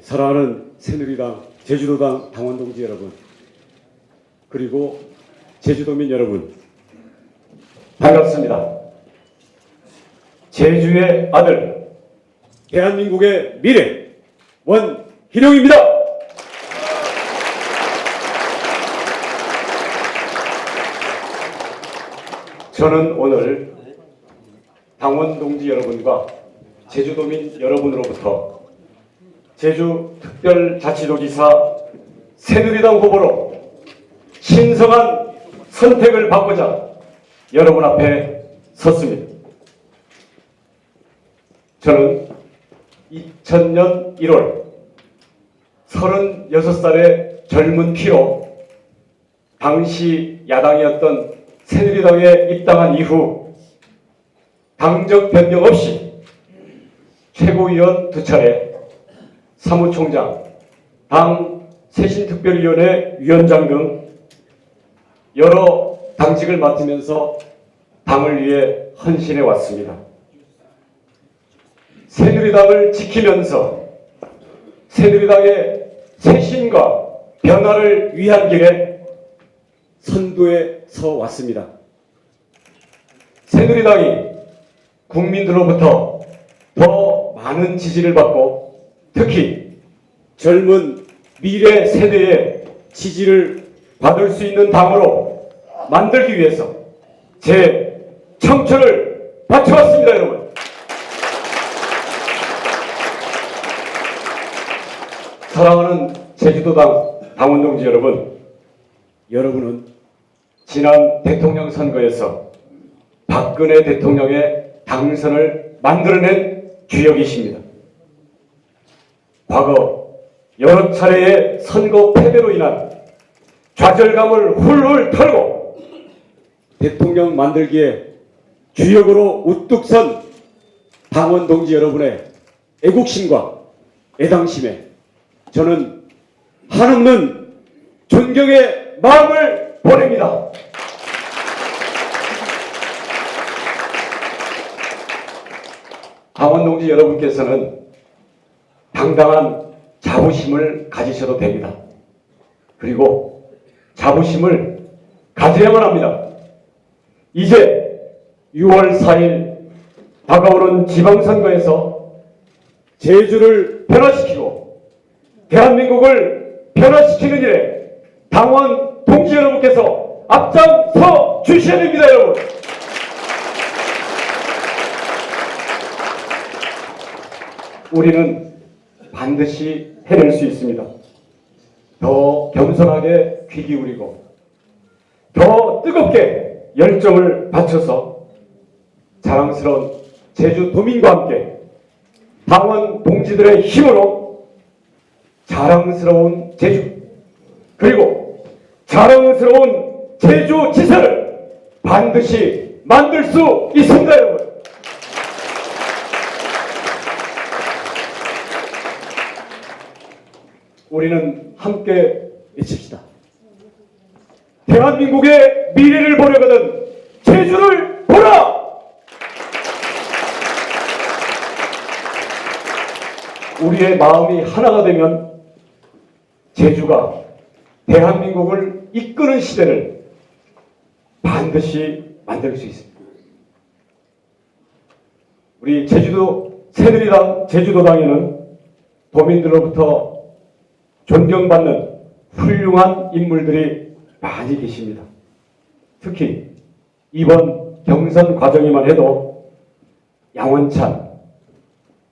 사랑하는 새누리당 제주도당 당원 동지 여러분 그리고 제주도민 여러분 반갑습니다. 제주의 아들 대한민국의 미래 원희룡입니다. 저는 오늘 당원 동지 여러분과 제주도민 여러분으로부터 제주 특별자치도지사 새누리당 후보로 신성한 선택을 받고자 여러분 앞에 섰습니다. 저는 2000년 1월 36살의 젊은 피로 당시 야당이었던 새누리당에 입당한 이후 당적 변경 없이 최고위원 두 차례, 사무총장, 당 세신특별위원회 위원장 등 여러 당직을 맡으면서 당을 위해 헌신해 왔습니다. 새누리당을 지키면서 새누리당의 쇄신과 변화를 위한 길에 선두에 서 왔습니다. 새누리당이 국민들로부터 더 많은 지지를 받고 특히 젊은 미래 세대의 지지를 받을 수 있는 당으로 만들기 위해서 제 청춘을 바쳐왔습니다, 여러분. 사랑하는 제주도당 당원 동지 여러분, 여러분은 지난 대통령 선거에서 박근혜 대통령의 당선을 만들어낸 주역이십니다. 과거 여러 차례의 선거 패배로 인한 좌절감을 훌훌 털고 대통령 만들기에 주역으로 우뚝 선 당원 동지 여러분의 애국심과 애당심에 저는 한없는 존경의 마음을 보냅니다. 당원 동지 여러분께서는 당당한 자부심을 가지셔도 됩니다. 그리고 자부심을 가져야만 합니다. 이제 6월 4일 다가오는 지방선거에서 제주를 변화시키고 대한민국을 변화시키는 일에 당원 동지 여러분께서 앞장서 주셔야 됩니다, 여러분. 우리는 반드시 해낼 수 있습니다. 더 겸손하게 귀 기울이고 더 뜨겁게 열정을 바쳐서 자랑스러운 제주 도민과 함께 당원 동지들의 힘으로 자랑스러운 제주 그리고 자랑스러운 제주 지사를 반드시 만들 수 있습니다 여러분 우리는 함께 외칩시다 대한민국의 미래를 보려거든 제주를 보라 우리의 마음이 하나가 되면 제주가 대한민국을 이끄는 시대를 반드시 만들 수 있습니다. 우리 제주도 새누리당 제주도당에는 도민들로부터 존경받는 훌륭한 인물들이 많이 계십니다. 특히 이번 경선 과정에만 해도 양원찬,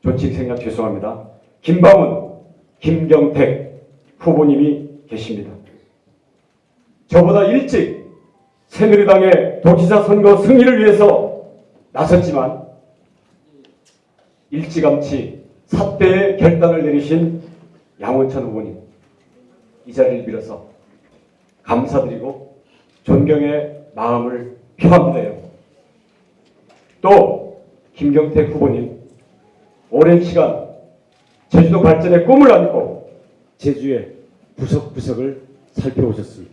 조직 생략 죄송합니다. 김방훈, 김경택 후보님이 계십니다. 저보다 일찍 새누리당의 도지사 선거 승리를 위해서 나섰지만 일찌감치 사태의 결단을 내리신 양원찬 후보님 이 자리를 빌어서 감사드리고 존경의 마음을 표합니다. 또 김경택 후보님 오랜 시간 제주도 발전의 꿈을 안고 제주의 구석구석을 살펴오셨습니다.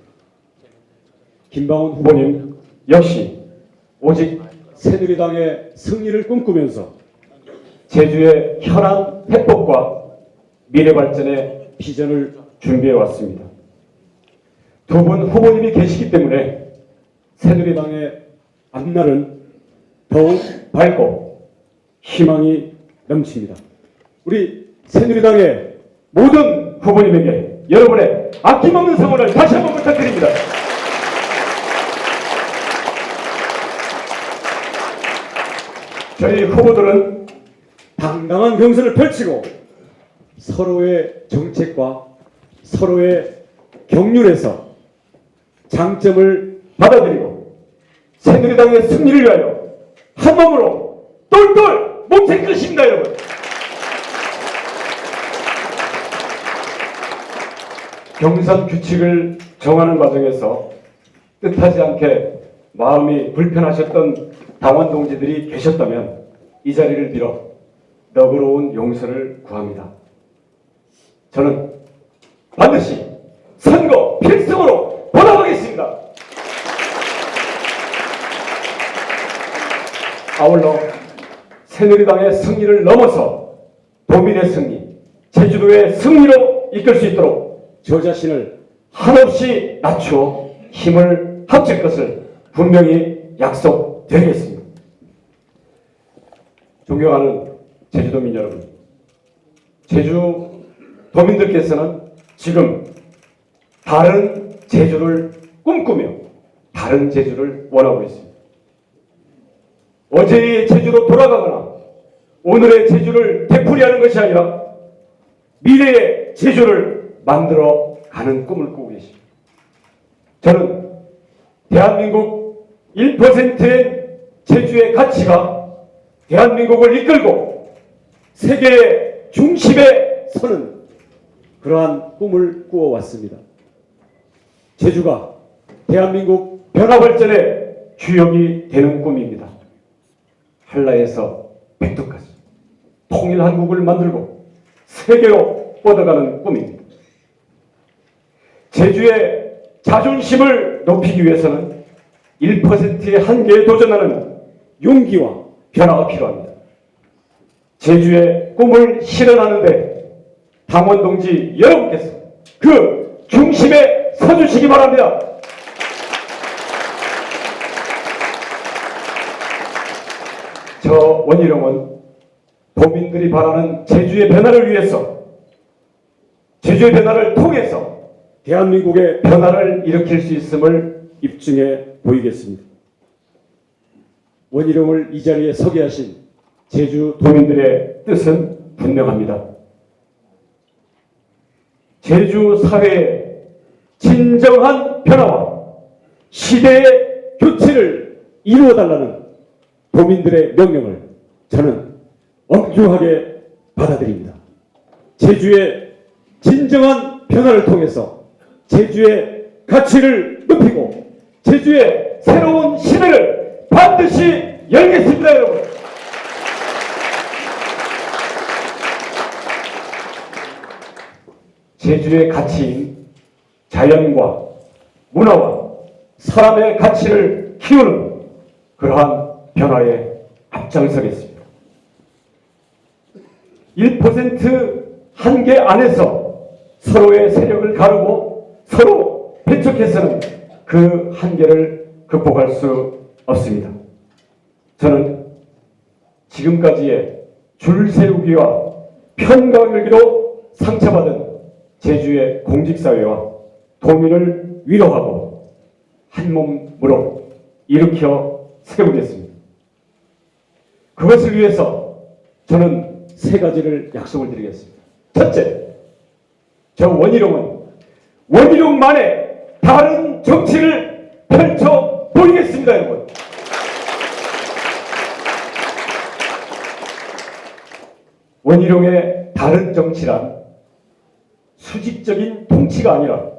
김방훈 후보님 역시 오직 새누리당의 승리를 꿈꾸면서 제주의 현안 회복과 미래 발전의 비전을 준비해 왔습니다. 두 분 후보님이 계시기 때문에 새누리당의 앞날은 더욱 밝고 희망이 넘칩니다. 우리 새누리당의 모든 후보님에게 여러분의 아낌없는 성원을 다시 한번 부탁드립니다. 저희 후보들은 당당한 경선을 펼치고 서로의 정책과 서로의 경륜에서 장점을 받아들이고 새누리당의 승리를 위하여 한 몸으로 똘똘 몸칠 것입니다 여러분 경선 규칙을 정하는 과정에서 뜻하지 않게 마음이 불편하셨던 당원 동지들이 계셨다면 이 자리를 빌어 너그러운 용서를 구합니다. 저는 반드시 선거 필승으로 보답하겠습니다. 아울러 새누리당의 승리를 넘어서 도민의 승리, 제주도의 승리로 이끌 수 있도록 저 자신을 한없이 낮추어 힘을 합칠 것을 분명히 약속드리겠습니다. 존경하는 제주도민 여러분, 제주 도민들께서는 지금 다른 제주를 꿈꾸며 다른 제주를 원하고 있습니다. 어제의 제주로 돌아가거나 오늘의 제주를 되풀이하는 것이 아니라 미래의 제주를 만들어 가는 꿈을 꾸고 계십니다. 저는 대한민국 1%의 제주의 가치가 대한민국을 이끌고 세계의 중심에 서는 그러한 꿈을 꾸어왔습니다. 제주가 대한민국 변화발전의 주역이 되는 꿈입니다. 한라에서 백두까지 통일 한국을 만들고 세계로 뻗어가는 꿈입니다. 제주의 자존심을 높이기 위해서는 1%의 한계에 도전하는 용기와 변화가 필요합니다. 제주의 꿈을 실현하는데 당원 동지 여러분께서 그 중심에 서주시기 바랍니다. 저 원희룡은 도민들이 바라는 제주의 변화를 위해서 제주의 변화를 통해서 대한민국의 변화를 일으킬 수 있음을 입증해 보이겠습니다. 원희룡을 이 자리에 서게 하신 제주 도민들의 뜻은 분명합니다. 제주 사회의 진정한 변화와 시대의 교체를 이루어 달라는 도민들의 명령을 저는 엄중하게 받아들입니다. 제주의 진정한 변화를 통해서 제주의 가치를 높이고 제주의 새로운 시대를 반드시 열겠습니다, 여러분. 제주의 가치인 자연과 문화와 사람의 가치를 키우는 그러한 변화에 앞장서겠습니다. 1% 한계 안에서 서로의 세력을 가르고 서로 배척해서는 그 한계를 극복할 수 없습니다. 저는 지금까지의 줄 세우기와 편가 걸기로 상처받은 제주의 공직사회와 도민을 위로하고 한 몸으로 일으켜 세우겠습니다. 그것을 위해서 저는 세 가지를 약속을 드리겠습니다. 첫째, 저 원희룡은 원희룡만의 다른 정치를 펼쳐 보이겠습니다, 여러분. 원희룡의 다른 정치란 수직적인 통치가 아니라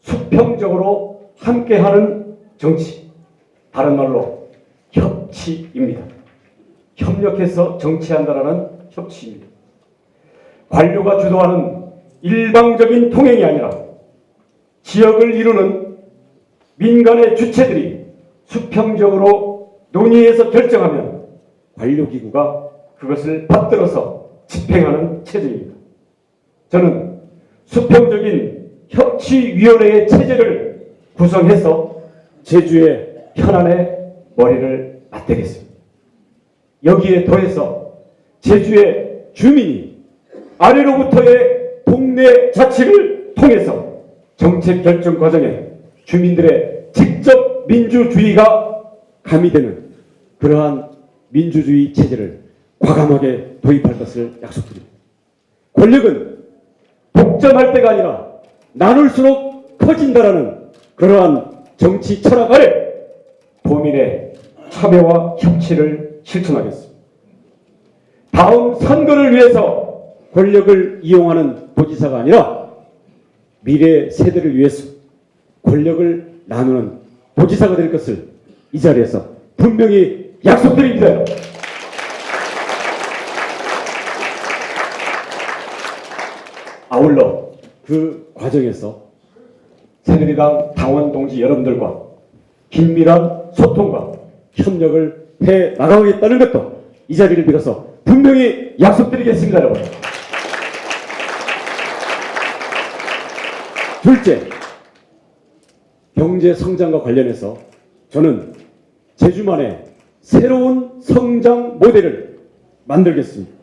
수평적으로 함께하는 정치. 다른 말로 협치입니다. 협력해서 정치한다라는 협치입니다. 관료가 주도하는 일방적인 통행이 아니라 지역을 이루는 민간의 주체들이 수평적으로 논의해서 결정하면 관료기구가 그것을 받들어서 집행하는 체제입니다. 저는 수평적인 협치위원회의 체제를 구성해서 제주의 현안에 머리를 맞대겠습니다. 여기에 더해서 제주의 주민이 아래로부터의 동네 자치를 통해서 정책 결정 과정에 주민들의 직접 민주주의가 가미되는 그러한 민주주의 체제를 과감하게 도입할 것을 약속드립니다. 권력은 독점할 때가 아니라 나눌수록 커진다라는 그러한 정치 철학 아래 도민의 참여와 협치를 실천하겠습니다. 다음 선거를 위해서 권력을 이용하는 도지사가 아니라 미래 세대를 위해서 권력을 나누는 도지사가 될 것을 이 자리에서 분명히 약속드립니다. 아울러 그 과정에서 새누리당 당원 동지 여러분들과 긴밀한 소통과 협력을 해 나가겠다는 것도 이 자리를 빌어서 분명히 약속드리겠습니다, 여러분. 둘째, 경제 성장과 관련해서 저는 제주만의 새로운 성장 모델을 만들겠습니다.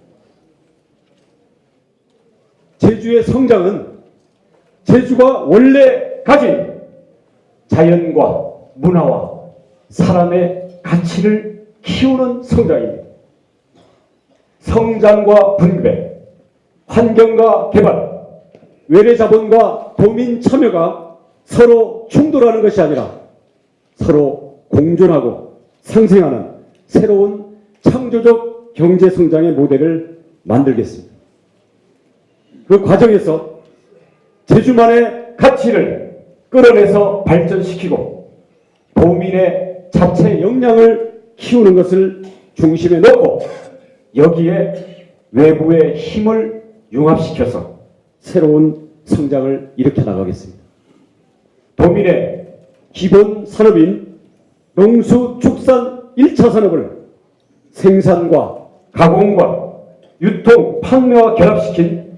제주의 성장은 제주가 원래 가진 자연과 문화와 사람의 가치를 키우는 성장입니다. 성장과 분배, 환경과 개발, 외래 자본과 도민 참여가 서로 충돌하는 것이 아니라 서로 공존하고 상생하는 새로운 창조적 경제 성장의 모델을 만들겠습니다. 그 과정에서 제주만의 가치를 끌어내서 발전시키고 도민의 자체 역량을 키우는 것을 중심에 놓고 여기에 외부의 힘을 융합시켜서 새로운 성장을 일으켜 나가겠습니다. 도민의 기본 산업인 농수축산 1차 산업을 생산과 가공과 유통, 판매와 결합시킨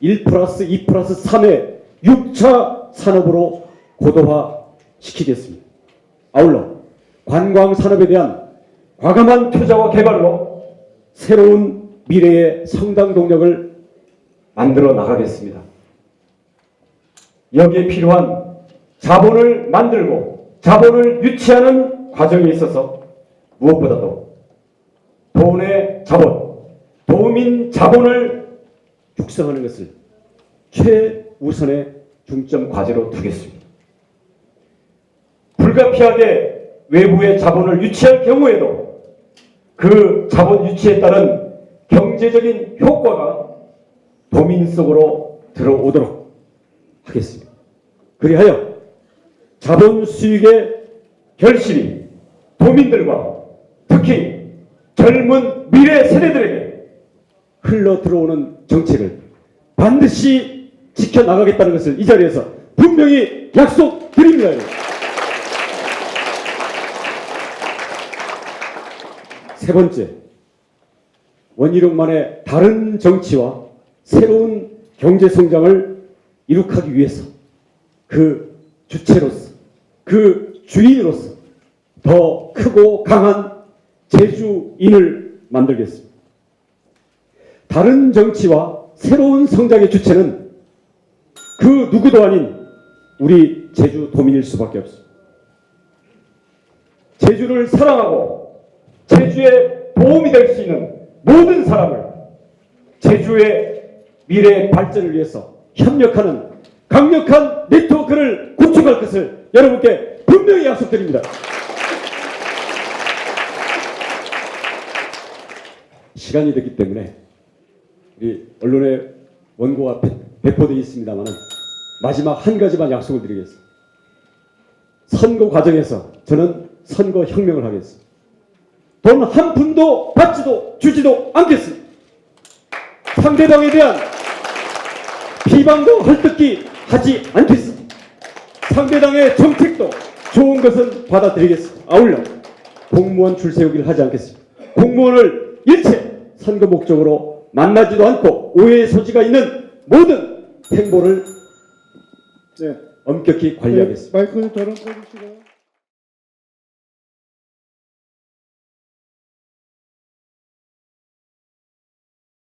1 플러스 2 플러스 3의 6차 산업으로 고도화 시키겠습니다. 아울러 관광 산업에 대한 과감한 투자와 개발로 새로운 미래의 성장 동력을 만들어 나가겠습니다. 여기에 필요한 자본을 만들고 자본을 유치하는 과정에 있어서 무엇보다도 돈의 자본, 도민 자본을 육성하는 것을 최우선의 중점 과제로 두겠습니다. 불가피하게 외부의 자본을 유치할 경우에도 그 자본 유치에 따른 경제적인 효과가 도민 속으로 들어오도록 하겠습니다. 그리하여 자본 수익의 결실이 도민들과 특히 젊은 미래 세대들에게 흘러 들어오는 정책을 반드시 지켜나가겠다는 것을 이 자리에서 분명히 약속드립니다. 세 번째, 원희룡만의 다른 정치와 새로운 경제 성장을 이룩하기 위해서 그 주체로서, 그 주인으로서 더 크고 강한 제주인을 만들겠습니다. 다른 정치와 새로운 성장의 주체는 그 누구도 아닌 우리 제주 도민일 수밖에 없습니다. 제주를 사랑하고 제주에 도움이 될 수 있는 모든 사람을 제주의 미래 발전을 위해서 협력하는 강력한 네트워크를 구축할 것을 여러분께 분명히 약속드립니다. 시간이 됐기 때문에 언론에 원고가 배- 배포되어 있습니다만 마지막 한 가지만 약속을 드리겠습니다. 선거 과정에서 저는 선거 혁명을 하겠습니다. 돈 한 푼도 받지도 주지도 않겠습니다. 상대방에 대한 비방도 헐뜯기 하지 않겠습니다. 상대방의 정책도 좋은 것은 받아들이겠습니다. 아울러 공무원 줄 세우기를 하지 않겠습니다. 공무원을 일체 선거 목적으로 만나지도 않고 오해의 소지가 있는 모든 행보를 네. 엄격히 관리하겠습니다. 네, 마이크는 저런.